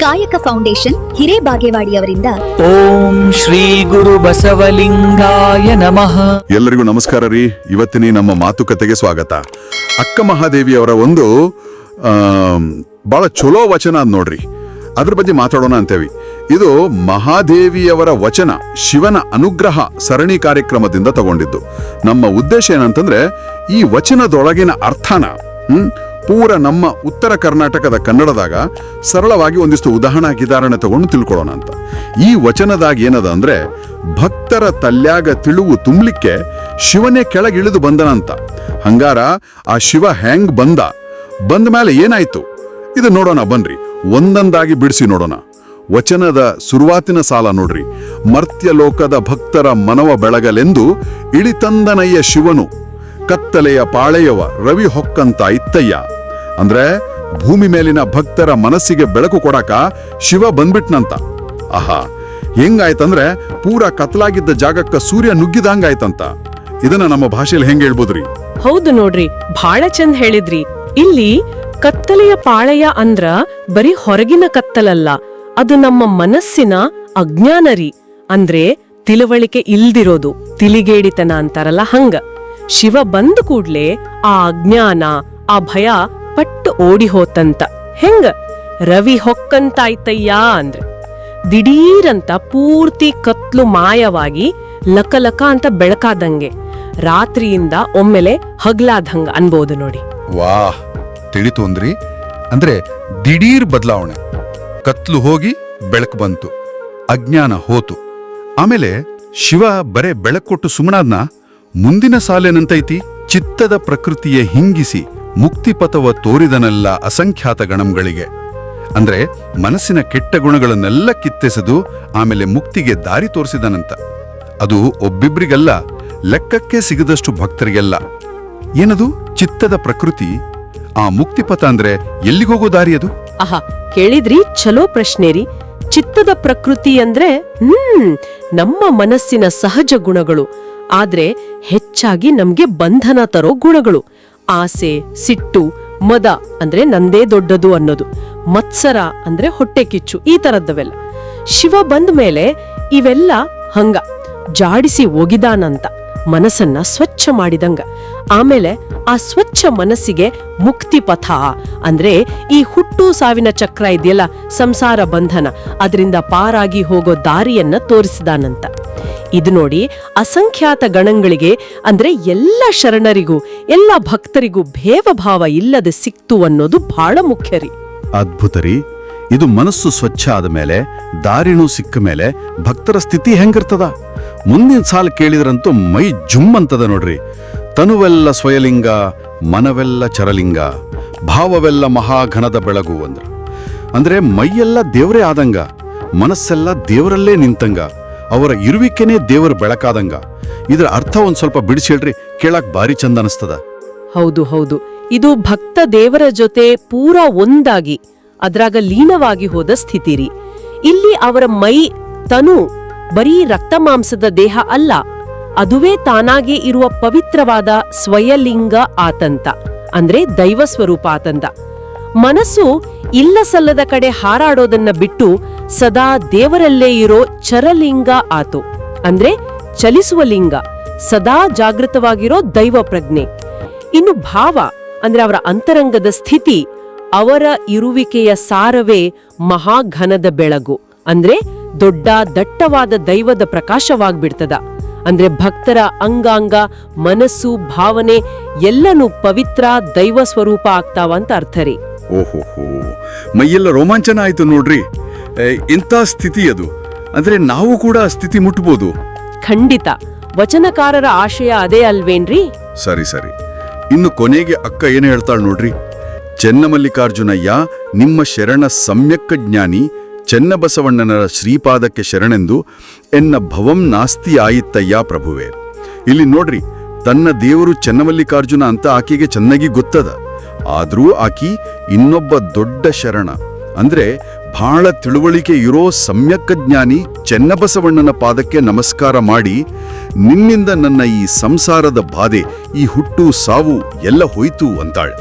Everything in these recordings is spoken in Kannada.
ಕಾಯಕ ಫೌಂಡೇಶನ್ ಹಿರೇಬಾಗೇವಾಡಿಯವರಿಂದ. ಓಂ ಶ್ರೀ ಗುರು ಬಸವಲಿಂಗಾಯ ನಮಃ. ಎಲ್ಲರಿಗೂ ನಮಸ್ಕಾರ ರೀ. ಇವತ್ತಿನ ಈ ನಮ್ಮ ಮಾತುಕತೆಗೆ ಸ್ವಾಗತ. ಅಕ್ಕ ಮಹಾದೇವಿ ಅವರ ಒಂದು ಬಹಳ ಚಲೋ ವಚನ ಅದ್ ನೋಡ್ರಿ. ಅದ್ರ ಬಗ್ಗೆ ಮಾತಾಡೋಣ ಅಂತೇವಿ. ಇದು ಮಹಾದೇವಿಯವರ ವಚನ ಶಿವನ ಅನುಗ್ರಹ ಸರಣಿ ಕಾರ್ಯಕ್ರಮದಿಂದ ತಗೊಂಡಿದ್ದು. ನಮ್ಮ ಉದ್ದೇಶ ಏನಂತಂದ್ರೆ ಈ ವಚನದೊಳಗಿನ ಅರ್ಥನ ಹ್ಮ್ ಪೂರ ನಮ್ಮ ಉತ್ತರ ಕರ್ನಾಟಕದ ಕನ್ನಡದಾಗ ಸರಳವಾಗಿ ಒಂದಿಷ್ಟು ಉದಾಹರಣೆ ಗಿದಾರಣೆ ತಗೊಂಡು ತಿಳ್ಕೊಳ್ಳೋಣ ಅಂತ. ಈ ವಚನದಾಗ ಏನದ ಅಂದ್ರೆ, ಭಕ್ತರ ತಲ್ಯಾಗ ತಿಳುವು ತುಂಬಲಿಕ್ಕೆ ಶಿವನೇ ಕೆಳಗಿಳಿದು ಬಂದನಂತ ಹಂಗಾರ ಆ ಶಿವ ಹೆಂಗ್ ಬಂದ? ಬಂದ ಮೇಲೆ ಏನಾಯ್ತು? ಇದು ನೋಡೋಣ, ಬನ್ರಿ. ಒಂದೊಂದಾಗಿ ಬಿಡಿಸಿ ನೋಡೋಣ. ವಚನದ ಸುರುವಾತಿನ ಸಾಲ ನೋಡ್ರಿ. ಮರ್ತ್ಯಲೋಕದ ಭಕ್ತರ ಮನವ ಬೆಳಗಲೆಂದು ಇಳಿತಂದನಯ್ಯ ಶಿವನು, ಕತ್ತಲೆಯ ಪಾಳೆಯವ ರವಿ ಹೊಕ್ಕಂತ ಇತ್ತಯ್ಯ. ಅಂದ್ರೆ ಭೂಮಿ ಮೇಲಿನ ಭಕ್ತರ ಮನಸ್ಸಿಗೆ ಬೆಳಕು ಕೊಡಕ ಶಿವ ಬಂದ್ಬಿಟ್ನಂತ. ಆಹಾ, ಹೆಂಗಾಯ್ತಂದ್ರೆ ಪೂರ ಕತ್ಲಾಗಿದ್ದ ಜಾಗಕ್ಕ ಸೂರ್ಯ ನುಗ್ಗಿದಂಗಾಯ್ತಂತ. ಇದನ್ನ ನಮ್ಮ ಭಾಷೆಯಲ್ಲಿ ಹೆಂಗ್ ಹೇಳ್ಬೋದ್ರಿ? ಹೌದು ನೋಡ್ರಿ ಬಹಳ ಚಂದ ಹೇಳಿದ್ರಿ. ಇಲ್ಲಿ ಕತ್ತಲೆಯ ಪಾಳೆಯ ಅಂದ್ರ ಬರೀ ಹೊರಗಿನ ಕತ್ತಲಲ್ಲ, ಅದು ನಮ್ಮ ಮನಸ್ಸಿನ ಅಜ್ಞಾನರಿ ಅಂದ್ರೆ ತಿಳುವಳಿಕೆ ಇಲ್ದಿರೋದು ತಿಳಿಗೇಡಿತನ ಅಂತಾರಲ್ಲ ಹಂಗ. ಶಿವ ಬಂದ ಕೂಡ್ಲೆ ಆ ಅಜ್ಞಾನ, ಆ ಭಯ ಪಟ್ಟು ಓಡಿ ಹೋತಂತ. ಹೆಂಗ? ರವಿ ಹೊಕ್ಕಂತಾಯ್ತಯ್ಯಾ ಅಂದ್ರೆ. ದಿಢೀರಂತ ಪೂರ್ತಿ ಕತ್ಲು ಮಾಯವಾಗಿ ಲಕಲಕ ಅಂತ ಬೆಳಕಾದಂಗೆ ರಾತ್ರಿಯಿಂದ ಒಮ್ಮೆಲೆ ಹಗ್ಲಾದಂಗ ಅನ್ಬೋದು ನೋಡಿ. ವಾಹ್ ತಿಳಿತು ಅಂದ್ರಿ. ಅಂದ್ರೆ ದಿಢೀರ್ ಬದಲಾವಣೆ. ಕತ್ಲು ಹೋಗಿ ಬೆಳಕು ಬಂತು. ಅಜ್ಞಾನ ಹೋತು. ಆಮೇಲೆ ಶಿವ ಬರೇ ಬೆಳಕೊಟ್ಟು ಸುಮ್ಮನಾದ್ನ ಮುಂದಿನ ಸಾಲೇನಂತೈತಿ ಚಿತ್ತದ ಪ್ರಕೃತಿಯ ಹಿಂಗಿಸಿ ಮುಕ್ತಿಪಥವ ತೋರಿದನಲ್ಲ ಅಸಂಖ್ಯಾತ ಗಣಂಗಳಿಗೆ. ಅಂದ್ರೆ ಮನಸ್ಸಿನ ಕೆಟ್ಟ ಗುಣಗಳನ್ನೆಲ್ಲ ಕಿತ್ತೆಸೆದು ಆಮೇಲೆ ಮುಕ್ತಿಗೆ ದಾರಿ ತೋರಿಸಿದನಂತ. ಅದು ಒಬ್ಬಿಬ್ರಿಗೆಲ್ಲ, ಲೆಕ್ಕಕ್ಕೆ ಸಿಗದಷ್ಟು ಭಕ್ತರಿಗೆಲ್ಲ. ಏನದು? ಚಿತ್ತದ ಪ್ರಕೃತಿ? ಆ ಮುಕ್ತಿಪಥ ಅಂದ್ರೆ ಎಲ್ಲಿಗೋಗೋ ದಾರಿ ಅದು? ಆಹಾ, ಕೇಳಿದ್ರಿ? ಚಲೋ ಪ್ರಶ್ನೆ ರೀ. ಚಿತ್ತದ ಪ್ರಕೃತಿ ಅಂದ್ರೆ, ಹ್ಮ್, ನಮ್ಮ ಮನಸ್ಸಿನ ಸಹಜ ಗುಣಗಳು. ಆದ್ರೆ ಹೆಚ್ಚಾಗಿ ನಮ್ಗೆ ಬಂಧನ ತರೋ ಗುಣಗಳು. ಆಸೆ, ಸಿಟ್ಟು, ಮದ ಅಂದ್ರೆ ನಂದೇ ದೊಡ್ಡದು ಅನ್ನೋದು. ಮತ್ಸರ ಅಂದ್ರೆ ಹೊಟ್ಟೆ ಕಿಚ್ಚು, ಈ ತರದ್ದವೆಲ್ಲ. ಶಿವ ಬಂದ ಮೇಲೆ ಇವೆಲ್ಲ ಹಂಗ. ಜಾಡಿಸಿ ಒಗಿದಾನಂತ ಮನಸ್ಸನ್ನ ಸ್ವಚ್ಛ ಮಾಡಿದಂಗ. ಆಮೇಲೆ ಆ ಸ್ವಚ್ಛ ಮನಸ್ಸಿಗೆ ಮುಕ್ತಿ ಪಥ ಅಂದ್ರೆ ಈ ಹುಟ್ಟು ಸಾವಿನ ಚಕ್ರ ಇದೆಯಲ್ಲ, ಸಂಸಾರ ಬಂಧನ. ಅದರಿಂದ ಪಾರಾಗಿ ಹೋಗೋ ದಾರಿಯನ್ನ ತೋರಿಸಿದಾನಂತ. ಇದು ನೋಡಿ ಅಸಂಖ್ಯಾತ ಗಣಗಳಿಗೆ, ಅಂದ್ರೆ ಎಲ್ಲ ಶರಣರಿಗೂ, ಎಲ್ಲ ಭಕ್ತರಿಗೂ ಭೇವಭಾವ ಇಲ್ಲದೆ ಸಿಕ್ತು ಅನ್ನೋದು ಬಹಳ ಮುಖ್ಯ ರೀ. ಅದ್ಭುತ ರೀ. ಇದು ಮನಸ್ಸು ಸ್ವಚ್ಛ ಆದ ಮೇಲೆ, ದಾರಿನೂ ಸಿಕ್ಕ ಮೇಲೆ ಭಕ್ತರ ಸ್ಥಿತಿ ಹೆಂಗಿರ್ತದ? ಮುಂದಿನ ಸಾಲ ಕೇಳಿದ್ರಂತೂ ಮೈ ಜುಮ್ ಅಂತದ ನೋಡ್ರಿ. ತನುವೆಲ್ಲ ಸ್ವಯಲಿಂಗ, ಮನವೆಲ್ಲ ಚರಲಿಂಗ, ಭಾವವೆಲ್ಲ ಮಹಾಘನದ ಬೆಳಗು ಅಂದ್ರ. ಅಂದ್ರೆ ಮೈಯೆಲ್ಲ ದೇವರೇ ಆದಂಗ, ಮನಸ್ಸೆಲ್ಲ ದೇವರಲ್ಲೇ ನಿಂತಂಗ. ಅವರ ಇರುವಿಕೆನೇ ದೇವರ ಬೆಳಕಾದಂಗ. ಇದರ ಅರ್ಥ ಒಂದ್ ಸ್ವಲ್ಪ ಬಿಡಿಸಿ ಹೇಳ್ರಿ, ಕೇಳಕ್ ಭಾರಿ ಚಂದ ಅನಿಸ್ತದ. ಹೌದು ಹೌದು. ಇದು ಭಕ್ತ ದೇವರ ಜೊತೆ ಪೂರಾ ಒಂದಾಗಿ, ಅದ್ರಾಗ ಲೀನವಾಗಿ ಹೋದ ಸ್ಥಿತಿ ರೀ ಇಲ್ಲಿ ಅವರ ಮೈ ತನು ಬರೀ ರಕ್ತ ಮಾಂಸದ ದೇಹ ಅಲ್ಲ, ಅದುವೇ ತಾನಾಗಿ ಇರುವ ಪವಿತ್ರವಾದ ಸ್ವಯಲಿಂಗ ಆತಂತ, ಅಂದ್ರೆ ದೈವ ಸ್ವರೂಪ ಆತಂತ. ಮನಸ್ಸು ಇಲ್ಲ ಸಲ್ಲದ ಕಡೆ ಹಾರಾಡೋದನ್ನ ಬಿಟ್ಟು ಸದಾ ದೇವರಲ್ಲೇ ಇರೋ ಚರಲಿಂಗ ಆತು. ಅಂದ್ರೆ ಚಲಿಸುವ ಲಿಂಗ. ಸದಾ ಜಾಗೃತವಾಗಿರೋ ದೈವ ಪ್ರಜ್ಞೆ. ಇನ್ನು ಭಾವ, ಅಂದ್ರೆ ಅವರ ಅಂತರಂಗದ ಸ್ಥಿತಿ, ಅವರ ಇರುವಿಕೆಯ ಸಾರವೇ ಮಹಾಘನದ ಬೆಳಗು. ಅಂದ್ರೆ ದೊಡ್ಡ ದಟ್ಟವಾದ ದೈವದ ಪ್ರಕಾಶವಾಗ್ಬಿಡ್ತದ. ಅಂದ್ರೆ ಭಕ್ತರ ಅಂಗಾಂಗ, ಮನಸ್ಸು, ಭಾವನೆ ಎಲ್ಲನೂ ಪವಿತ್ರ ದೈವ ಸ್ವರೂಪ ಆಗ್ತಾವ ಅಂತ ಅರ್ಥ ರೀ. ಓಹೋ ಮೈಯೆಲ್ಲ ರೋಮಾಂಚನ ಆಯ್ತು ನೋಡ್ರಿ. ಇಂಥ ಸ್ಥಿತಿ ಅದು. ಅಂದ್ರೆ ನಾವು ಕೂಡ ಸ್ಥಿತಿ ಮುಟ್ಬೋದು. ಖಂಡಿತ. ವಚನಕಾರರ ಆಶಯ ಅದೇ ಅಲ್ವೇನ್ರಿ? ಸರಿ ಸರಿ. ಇನ್ನು ಕೊನೆಗೆ ಅಕ್ಕ ಏನು ಹೇಳ್ತಾಳೆ ನೋಡ್ರಿ? ಚೆನ್ನಮಲ್ಲಿಕಾರ್ಜುನಯ್ಯ ನಿಮ್ಮ ಶರಣ ಸಮ್ಯಕ್ಕ ಜ್ಞಾನಿ ಚೆನ್ನಬಸವಣ್ಣನರ ಶ್ರೀಪಾದಕ್ಕೆ ಶರಣೆಂದು ಎನ್ನ ಭವಂ ನಾಸ್ತಿ ಆಯಿತ್ತಯ್ಯ ಪ್ರಭುವೆ. ಇಲ್ಲಿ ನೋಡ್ರಿ ತನ್ನ ದೇವರು ಚೆನ್ನಮಲ್ಲಿಕಾರ್ಜುನ ಅಂತ ಆಕೆಗೆ ಚೆನ್ನಾಗಿ ಗೊತ್ತದ. ಆದರೂ ಆಕಿ ಇನ್ನೊಬ್ಬ ದೊಡ್ಡ ಶರಣ. ಅಂದ್ರೆ ಬಹಳ ತಿಳುವಳಿಕೆ ಇರೋ ಸಮ್ಯಕ್ ಜ್ಞಾನಿ ಚೆನ್ನಬಸವಣ್ಣನ ಪಾದಕ್ಕೆ ನಮಸ್ಕಾರ ಮಾಡಿ, ನಿನ್ನಿಂದ ನನ್ನ ಈ ಸಂಸಾರದ ಬಾಧೆ, ಈ ಹುಟ್ಟು ಸಾವು ಎಲ್ಲ ಹೋಯ್ತು ಅಂತಾಳೆ.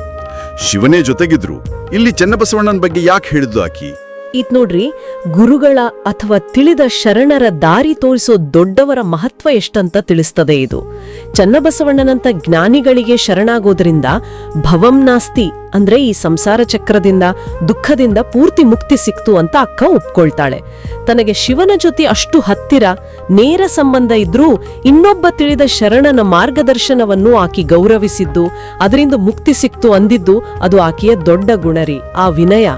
ಶಿವನೇ ಜೊತೆಗಿದ್ರು. ಇಲ್ಲಿ ಚೆನ್ನಬಸವಣ್ಣನ ಬಗ್ಗೆ ಯಾಕೆ ಹೇಳಿದ್ದು ಆಕಿ? ಇದ್ ನೋಡ್ರಿ, ಗುರುಗಳ ಅಥವಾ ತಿಳಿದ ಶರಣರ ದಾರಿ ತೋರಿಸೋ ದೊಡ್ಡವರ ಮಹತ್ವ ಎಷ್ಟಂತ ತಿಳಿಸ್ತದೆ ಇದು. ಚನ್ನಬಸವಣ್ಣನಂತ ಜ್ಞಾನಿಗಳಿಗೆ ಶರಣಾಗೋದ್ರಿಂದ ಭವಂ ನಾಸ್ತಿ ಅಂದ್ರೆ ಈ ಸಂಸಾರ ಚಕ್ರದಿಂದ, ದುಃಖದಿಂದ ಪೂರ್ತಿ ಮುಕ್ತಿ ಸಿಕ್ತು ಅಂತ ಅಕ್ಕ ಒಪ್ಕೊಳ್ತಾಳೆ. ತನಗೆ ಶಿವನ ಜೊತೆ ಅಷ್ಟು ಹತ್ತಿರ, ನೇರ ಸಂಬಂಧ ಇದ್ರೂ ಇನ್ನೊಬ್ಬ ತಿಳಿದ ಶರಣನ ಮಾರ್ಗದರ್ಶನವನ್ನು ಆಕಿ ಗೌರವಿಸಿದ್ದು, ಅದರಿಂದ ಮುಕ್ತಿ ಸಿಕ್ತು ಅಂದಿದ್ದು ಅದು ಆಕೆಯ ದೊಡ್ಡ ಗುಣರಿ, ಆ ವಿನಯ.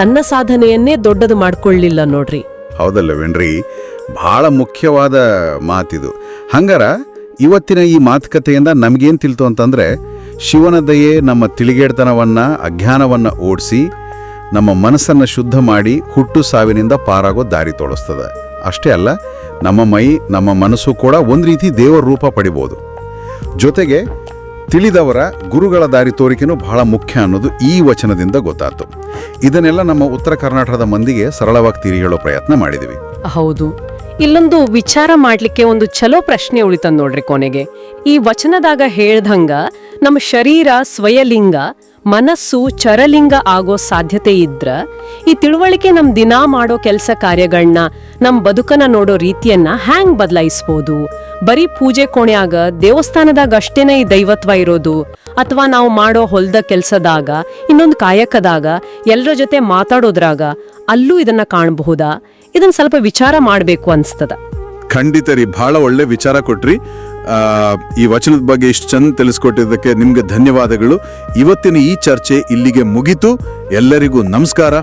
ತನ್ನ ಸಾಧನೆಯನ್ನೇ ದೊಡ್ಡದು ಮಾಡ್ಕೊಳ್ಳಿಲ್ಲ ನೋಡ್ರಿ. ಹೌದಲ್ಲವೇನ್ರಿ? ಬಹಳ ಮುಖ್ಯವಾದ ಮಾತಿದು. ಹಂಗಾರ ಇವತ್ತಿನ ಈ ಮಾತುಕತೆಯಿಂದ ನಮಗೇನ್ ತಿಳಿತು ಅಂತಂದ್ರೆ, ಶಿವನ ದಯೆ ನಮ್ಮ ತಿಳಿಗೇಡ್ತನವನ್ನ, ಅಜ್ಞಾನವನ್ನ ಓಡಿಸಿ, ನಮ್ಮ ಮನಸ್ಸನ್ನ ಶುದ್ಧ ಮಾಡಿ ಹುಟ್ಟು ಸಾವಿನಿಂದ ಪಾರಾಗೋ ದಾರಿ ತೋರಿಸ್ತದೆ ಅಷ್ಟೇ ಅಲ್ಲ, ನಮ್ಮ ಮೈ, ನಮ್ಮ ಮನಸ್ಸು ಕೂಡ ಒಂದು ರೀತಿ ದೇವರ ರೂಪ ಪಡಿಬೋದು. ಜೊತೆಗೆ ತಿಳಿದವರ ಗುರುಗಳ ದಾರಿ ತೋರಿಕೆನೂ ಬಹಳ ಮುಖ್ಯ ಅನ್ನೋದು ಈ ವಚನದಿಂದ ಗೊತ್ತಾಯ್ತು. ಇದನ್ನೆಲ್ಲ ನಮ್ಮ ಉತ್ತರ ಕರ್ನಾಟಕದ ಮಂದಿಗೆ ಸರಳವಾಗಿ ತಿರಿ ಪ್ರಯತ್ನ ಮಾಡಿದ್ವಿ. ಹೌದು. ಇಲ್ಲೊಂದು ವಿಚಾರ ಮಾಡ್ಲಿಕ್ಕೆ ಒಂದು ಚಲೋ ಪ್ರಶ್ನೆ ಉಳಿತಂದ್ ನೋಡ್ರಿ ಕೊನೆಗೆ. ಈ ವಚನದಾಗ ಹೇಳ್ದಂಗ, ನಮ್ಮ ಶರೀರ ಸ್ವಯಲಿಂಗ ಮನಸ್ಸು ಚರಲಿಂಗ ಆಗೋ ಸಾಧ್ಯತೆ ಇದ್ರ, ಈ ತಿಳುವಳಿಕೆ ನಮ್ ದಿನಾ ಮಾಡೋ ಕೆಲಸ ಕಾರ್ಯಗಳನ್ನ ನಮ್ ಬದುಕನ್ನ ನೋಡೋ ರೀತಿಯನ್ನ ಹ್ಯಾಂಗ್ ಬದಲಾಯಿಸ್ಬೋದು? ಬರೀ ಪೂಜೆ ಕೋಣ್ಯಾಗ ದೇವಸ್ಥಾನದಾಗ ಅಷ್ಟೇನೆ ಈ ದೈವತ್ವ ಇರೋದು? ಅಥವಾ ನಾವು ಮಾಡೋ ಹೊಲ್ದ ಕೆಲ್ಸದಾಗ, ಇನ್ನೊಂದು ಕಾಯಕದಾಗ ಎಲ್ಲರ ಜೊತೆ ಮಾತಾಡೋದ್ರಾಗ ಅಲ್ಲೂ ಇದನ್ನ ಕಾಣಬಹುದಾ? ಇದನ್ನ ಸ್ವಲ್ಪ ವಿಚಾರ ಮಾಡಬೇಕು ಅನ್ಸ್ತದ. ಖಂಡಿತ ರೀ ಬಹಳ ಒಳ್ಳೆ ವಿಚಾರ ಕೊಟ್ರಿ. ಈ ವಚನದ ಬಗ್ಗೆ ಇಷ್ಟು ಚಂದ ತಿಳಿಸ್ಕೊಟ್ಟಿದ್ದಕ್ಕೆ ನಿಮ್ಗೆ ಧನ್ಯವಾದಗಳು. ಇವತ್ತಿನ ಈ ಚರ್ಚೆ ಇಲ್ಲಿಗೆ ಮುಗಿತು. ಎಲ್ಲರಿಗೂ ನಮಸ್ಕಾರ.